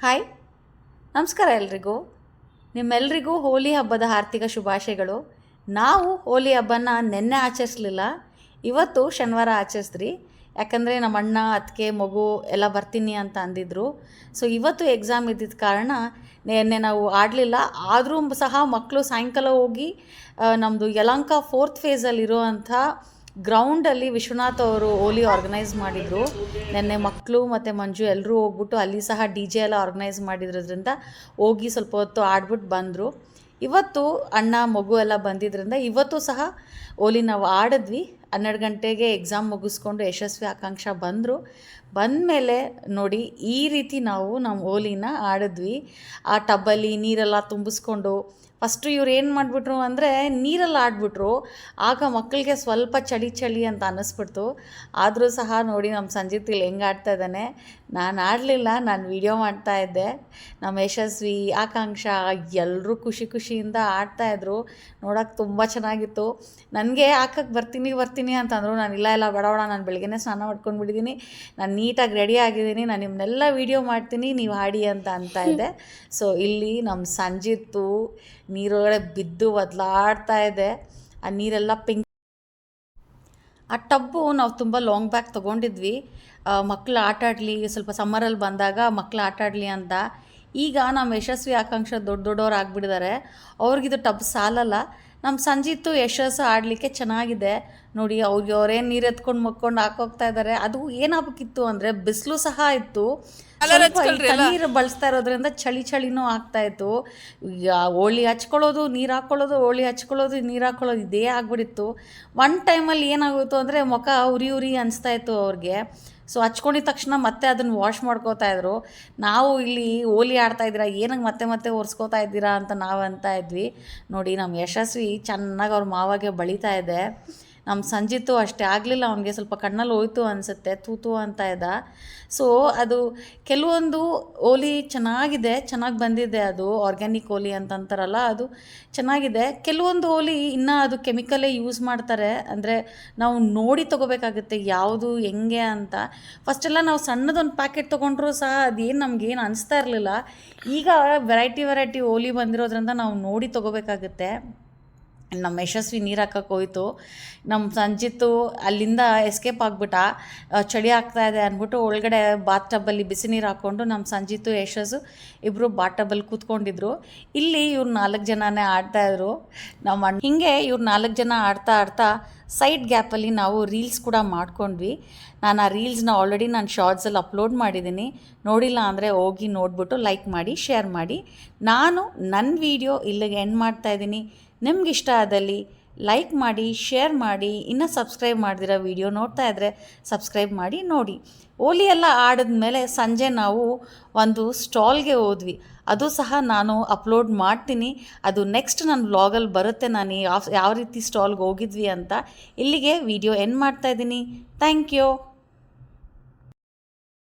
Hi. ನಮಸ್ಕಾರ ಎಲ್ರಿಗೂ. ನಿಮ್ಮೆಲ್ರಿಗೂ ಹೋಲಿ ಹಬ್ಬದ ಆರ್ಥಿಕ ಶುಭಾಶಯಗಳು. ನಾವು ಹೋಲಿ ಹಬ್ಬನ ನಿನ್ನೆ ಆಚರಿಸ್ಲಿಲ್ಲ, ಇವತ್ತು ಶನಿವಾರ ಆಚರಿಸ್ರಿ ಯಾಕಂದರೆ ನಮ್ಮ ಅಣ್ಣ ಅತ್ತಿಗೆ, ಮಗು ಎಲ್ಲ ಬರ್ತೀನಿ ಅಂತ ಅಂದಿದ್ರು. ಸೊ ಇವತ್ತು ಎಕ್ಸಾಮ್ ಇದ್ದಿದ್ದ ಕಾರಣ ನಿನ್ನೆ ನಾವು ಆಡಲಿಲ್ಲ. ಆದರೂ ಸಹ ಮಕ್ಕಳು ಸಾಯಂಕಾಲ ಹೋಗಿ ನಮ್ಮದು ಯಲಂಕ ಫೋರ್ತ್ ಫೇಸಲ್ಲಿರುವಂಥ ಗ್ರೌಂಡಲ್ಲಿ ವಿಶ್ವನಾಥ್ ಅವರು ಓಲಿ ಆರ್ಗನೈಸ್ ಮಾಡಿದರು. ನೆನ್ನೆ ಮಕ್ಕಳು ಮತ್ತು ಮಂಜು ಎಲ್ಲರೂ ಹೋಗ್ಬಿಟ್ಟು ಅಲ್ಲಿ ಸಹ ಡಿ ಜೆ ಎಲ್ಲ ಆರ್ಗನೈಸ್ ಮಾಡಿದ್ರದ್ರಿಂದ ಹೋಗಿ ಸ್ವಲ್ಪ ಹೊತ್ತು ಆಡ್ಬಿಟ್ಟು ಬಂದರು. ಇವತ್ತು ಅಣ್ಣ, ಮಗು ಎಲ್ಲ ಬಂದಿದ್ದರಿಂದ ಇವತ್ತು ಸಹ ಓಲಿ ನಾವು ಆಡಿದ್ವಿ. ಹನ್ನೆರಡು ಗಂಟೆಗೆ ಎಕ್ಸಾಮ್ ಮುಗಿಸ್ಕೊಂಡು ಯಶಸ್ವಿ ಆಕಾಂಕ್ಷ ಬಂದರು. ಬಂದಮೇಲೆ ನೋಡಿ, ಈ ರೀತಿ ನಾವು ನಮ್ಮ ಹೋಲಿನ ಆಡಿದ್ವಿ. ಆ ಟಬ್ಬಲ್ಲಿ ನೀರೆಲ್ಲ ತುಂಬಿಸ್ಕೊಂಡು ಫಸ್ಟು ಇವ್ರು ಏನು ಮಾಡಿಬಿಟ್ರು ಅಂದರೆ ನೀರಲ್ಲಿ ಆಡ್ಬಿಟ್ರು. ಆಗ ಮಕ್ಕಳಿಗೆ ಸ್ವಲ್ಪ ಚಳಿ ಚಳಿ ಅಂತ ಅನ್ನಿಸ್ಬಿಡ್ತು. ಆದರೂ ಸಹ ನೋಡಿ ನಮ್ಮ ಸಂಜಿತ್ ಇಲ್ಲಿ ಹೆಂಗೆ ಆಡ್ತಾ ಇದ್ದಾನೆ. ನಾನು ಆಡಲಿಲ್ಲ, ನಾನು ವಿಡಿಯೋ ಮಾಡ್ತಾ ಇದ್ದೆ. ನಮ್ಮ ಯಶಸ್ವಿ, ಆಕಾಂಕ್ಷ ಎಲ್ಲರೂ ಖುಷಿ ಖುಷಿಯಿಂದ ಆಡ್ತಾಯಿದ್ರು ನೋಡೋಕೆ ತುಂಬ ಚೆನ್ನಾಗಿತ್ತು. ನನಗೆ ಹಾಕಕ್ಕೆ ಬರ್ತೀನಿ ಬರ್ತೀನಿ ಅಂತಂದರು ನಾನು ಇಲ್ಲ ಇಲ್ಲ, ಬೇಡ ಬೇಡ, ನಾನು ಬೆಳಗ್ಗೆನೇ ಸ್ನಾನ ಮಾಡ್ಕೊಂಡ್ಬಿಟ್ಟಿದ್ದೀನಿ ನಾನು ನೀಟಾಗಿ ರೆಡಿ ಆಗಿದ್ದೀನಿ ನಾನು ನಿಮ್ಮನ್ನೆಲ್ಲ ವೀಡಿಯೋ ಮಾಡ್ತೀನಿ, ನೀವು ಹಾಡಿ ಅಂತ ಅಂತ ಇದೆ. ಸೊ ಇಲ್ಲಿ ನಮ್ಮ ಸಂಜಿತ್ತು ನೀರೊಳಗಡೆ ಬಿದ್ದು ಬದಲಾಡ್ತಾ ಇದೆ. ಆ ನೀರೆಲ್ಲ ಪಿಂಕ್ ಆ ಟಬ್ಬು ನಾವು ತುಂಬ ಲಾಂಗ್ ಬ್ಯಾಕ್ ತೊಗೊಂಡಿದ್ವಿ. ಮಕ್ಕಳು ಆಟ ಆಡಲಿ ಸ್ವಲ್ಪ ಸಮ್ಮರಲ್ಲಿ ಬಂದಾಗ ಮಕ್ಕಳು ಆಟ ಆಡಲಿ ಅಂತ. ಈಗ ನಮ್ಮ ಯಶಸ್ವಿ ಆಕಾಂಕ್ಷ ದೊಡ್ಡ ದೊಡ್ಡವ್ರು ಆಗಿಬಿಟ್ಟಿದ್ದಾರೆ ಅವ್ರಿಗಿದು ಟಬ್ ಸಾಲಲ್ಲ. ನಮ್ಮ ಸಂಜಿತ್ತು ಯಶಸ್ಸು ಆಡಲಿಕ್ಕೆ ಚೆನ್ನಾಗಿದೆ. ನೋಡಿ ಅವ್ರಿಗೆ ಅವ್ರೇನು ನೀರು ಎತ್ಕೊಂಡು ಮಕ್ಕೊಂಡು ಹಾಕೋಗ್ತಾ ಇದ್ದಾರೆ ಅದು ಏನಾಗಬೇಕಿತ್ತು ಅಂದರೆ ಬಿಸಿಲು ಸಹ ಇತ್ತು. ನೀರು ಬಳಸ್ತಾ ಇರೋದ್ರಿಂದ ಚಳಿ ಚಳಿನೂ ಆಗ್ತಾ ಇತ್ತು. ಹೋಳಿ ಹಚ್ಕೊಳ್ಳೋದು ನೀರು ಹಾಕ್ಕೊಳ್ಳೋದು ಹೋಳಿ ಹಚ್ಕೊಳ್ಳೋದು ನೀರು ಹಾಕ್ಕೊಳ್ಳೋದು ಇದೇ ಆಗ್ಬಿಡಿತ್ತು ಒನ್ ಟೈಮಲ್ಲಿ ಏನಾಗೋಯ್ತು ಅಂದರೆ ಮುಖ ಉರಿ ಉರಿ ಅನಿಸ್ತಾ ಇತ್ತು ಅವ್ರಿಗೆ. ಸೊ ಹಚ್ಕೊಂಡಿದ ತಕ್ಷಣ ಮತ್ತೆ ಅದನ್ನು ವಾಶ್ ಮಾಡ್ಕೋತಾ ಇದ್ರು. ನಾವು ಇಲ್ಲಿ ಹೋಲಿ ಆಡ್ತಾ ಇದ್ದೀರಾ ಏನಕ್ಕೆ ಮತ್ತೆ ಮತ್ತೆ ಒರೆಸ್ಕೋತಾ ಇದ್ದೀರಾ ಅಂತ ನಾವು ಅಂತ ಇದ್ವಿ. ನೋಡಿ ನಮ್ಮ ಯಶಸ್ವಿ ಚೆನ್ನಾಗಿ ಅವ್ರ ಮಾವಾಗೆ ಬಳಿತಾ ಇದೆ. ನಮ್ಮ ಸಂಜಿತು ಅಷ್ಟೇ ಆಗಲಿಲ್ಲ ಅವನಿಗೆ, ಸ್ವಲ್ಪ ಕಣ್ಣಲ್ಲಿ ಹೋಯ್ತು ಅನಿಸುತ್ತೆ, ತೂತು ಅಂತ ಇದ್ದ ಸೊ ಅದು ಕೆಲವೊಂದು ಓಲಿ ಚೆನ್ನಾಗಿದೆ, ಚೆನ್ನಾಗಿ ಬಂದಿದೆ ಅದು ಆರ್ಗ್ಯಾನಿಕ್ ಓಲಿ ಅಂತಂತಾರಲ್ಲ, ಅದು ಚೆನ್ನಾಗಿದೆ. ಕೆಲವೊಂದು ಓಲಿ ಇನ್ನೂ ಅದು ಕೆಮಿಕಲೇ ಯೂಸ್ ಮಾಡ್ತಾರೆ, ಅಂದರೆ ನಾವು ನೋಡಿ ತೊಗೋಬೇಕಾಗುತ್ತೆ ಯಾವುದು, ಹೆಂಗೆ ಅಂತ. ಫಸ್ಟೆಲ್ಲ ನಾವು ಸಣ್ಣದೊಂದು ಪ್ಯಾಕೆಟ್ ತೊಗೊಂಡ್ರೂ ಸಹ ಅದೇನು ನಮಗೇನು ಅನಿಸ್ತಾ ಇರಲಿಲ್ಲ. ಈಗ ವೆರೈಟಿ ವೆರೈಟಿ ಓಲಿ ಬಂದಿರೋದ್ರಿಂದ ನಾವು ನೋಡಿ ತೊಗೋಬೇಕಾಗುತ್ತೆ. ನಮ್ಮ ಯಶಸ್ವಿ ನೀರು ಹಾಕಕ್ಕೆ ಹೋಯ್ತು. ನಮ್ಮ ಸಂಜಿತ್ತು ಅಲ್ಲಿಂದ ಎಸ್ಕೇಪ್ ಆಗಿಬಿಟ್ಟ. ಚಳಿ ಆಗ್ತಾ ಇದೆ ಅಂದ್ಬಿಟ್ಟು ಒಳಗಡೆ ಬಾತ್ ಟಬ್ಬಲ್ಲಿ ಬಿಸಿ ನೀರು ಹಾಕ್ಕೊಂಡು ನಮ್ಮ ಸಂಜಿತ್ತು, ಯಶಸ್ಸು ಇಬ್ಬರು ಬಾತ್ ಟಬ್ಬಲ್ಲಿ ಕೂತ್ಕೊಂಡಿದ್ರು. ಇಲ್ಲಿ ಇವ್ರು ನಾಲ್ಕು ಜನನೇ ಆಡ್ತಾಯಿದ್ರು ನಮ್ಮ ಅಣ್ಣ ಹೀಗೆ ಇವ್ರು ನಾಲ್ಕು ಜನ ಆಡ್ತಾ ಆಡ್ತಾ ಸೈಡ್ ಗ್ಯಾಪಲ್ಲಿ ನಾವು ರೀಲ್ಸ್ ಕೂಡ ಮಾಡ್ಕೊಂಡ್ವಿ. ನಾನು ಆ ರೀಲ್ಸ್ನ ಆಲ್ರೆಡಿ ನಾನು ಶಾರ್ಟ್ಸಲ್ಲಿ ಅಪ್ಲೋಡ್ ಮಾಡಿದ್ದೀನಿ. ನೋಡಿಲ್ಲ ಅಂದರೆ ಹೋಗಿ ನೋಡಿಬಿಟ್ಟು ಲೈಕ್ ಮಾಡಿ, ಶೇರ್ ಮಾಡಿ. ನಾನು ನನ್ನ ವೀಡಿಯೋ ಇಲ್ಲಿಗೆ ಎಂಡ್ ಮಾಡ್ತಾಯಿದ್ದೀನಿ ನಿಮ್ಗೆ ಇಷ್ಟ ಆದಲ್ಲಿ ಲೈಕ್ ಮಾಡಿ, ಶೇರ್ ಮಾಡಿ, ಇನ್ನೂ ಸಬ್ಸ್ಕ್ರೈಬ್ ಮಾಡಿದಿರೋ ವೀಡಿಯೋ ನೋಡ್ತಾ ಇದ್ದರೆ ಸಬ್ಸ್ಕ್ರೈಬ್ ಮಾಡಿ ನೋಡಿ. ಓಲಿ ಎಲ್ಲ ಆಡಿದ್ಮೇಲೆ ಸಂಜೆ ನಾವು ಒಂದು ಸ್ಟಾಲ್ಗೆ ಹೋದ್ವಿ. ಅದು ಸಹ ನಾನು ಅಪ್ಲೋಡ್ ಮಾಡ್ತೀನಿ. ಅದು ನೆಕ್ಸ್ಟ್ ನನ್ನ ಬ್ಲಾಗಲ್ಲಿ ಬರುತ್ತೆ. ನಾನು ಯಾವ ಯಾವ ರೀತಿ ಸ್ಟಾಲ್ಗೆ ಹೋಗಿದ್ವಿ ಅಂತ ಇಲ್ಲಿಗೆ ವಿಡಿಯೋ ಎಂಡ್ ಮಾಡ್ತಾಯಿದ್ದೀನಿ ಥ್ಯಾಂಕ್ ಯು